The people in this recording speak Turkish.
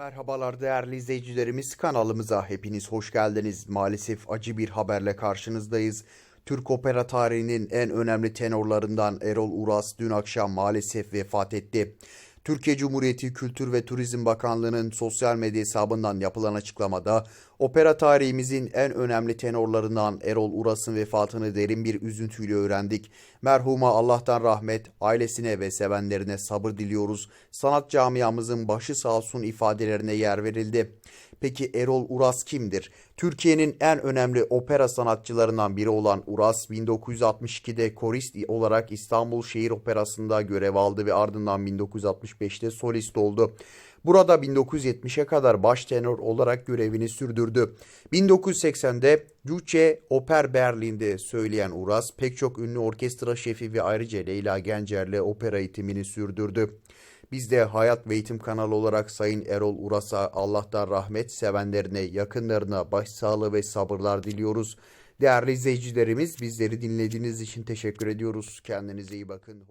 Merhabalar değerli izleyicilerimiz kanalımıza hepiniz hoş geldiniz. Maalesef acı bir haberle karşınızdayız. Türk opera tarihinin en önemli tenorlarından Erol Uras dün akşam maalesef vefat etti. Türkiye Cumhuriyeti Kültür ve Turizm Bakanlığı'nın sosyal medya hesabından yapılan açıklamada opera tarihimizin en önemli tenorlarından Erol Uras'ın vefatını derin bir üzüntüyle öğrendik. Merhuma Allah'tan rahmet, ailesine ve sevenlerine sabır diliyoruz. Sanat camiamızın başı sağ olsun ifadelerine yer verildi. Peki Erol Uras kimdir? Türkiye'nin en önemli opera sanatçılarından biri olan Uras 1962'de korist olarak İstanbul Şehir Operası'nda görev aldı ve ardından 1965'te solist oldu. Burada 1970'e kadar baş tenor olarak görevini sürdürdü. 1980'de Duce Oper Berlin'de söyleyen Uras pek çok ünlü orkestra şefi ve ayrıca Leyla Gencer'le opera eğitimini sürdürdü. Biz de Hayat ve Eğitim kanalı olarak Sayın Erol Uras'a Allah'tan rahmet sevenlerine, yakınlarına başsağlığı ve sabırlar diliyoruz. Değerli izleyicilerimiz bizleri dinlediğiniz için teşekkür ediyoruz. Kendinize iyi bakın.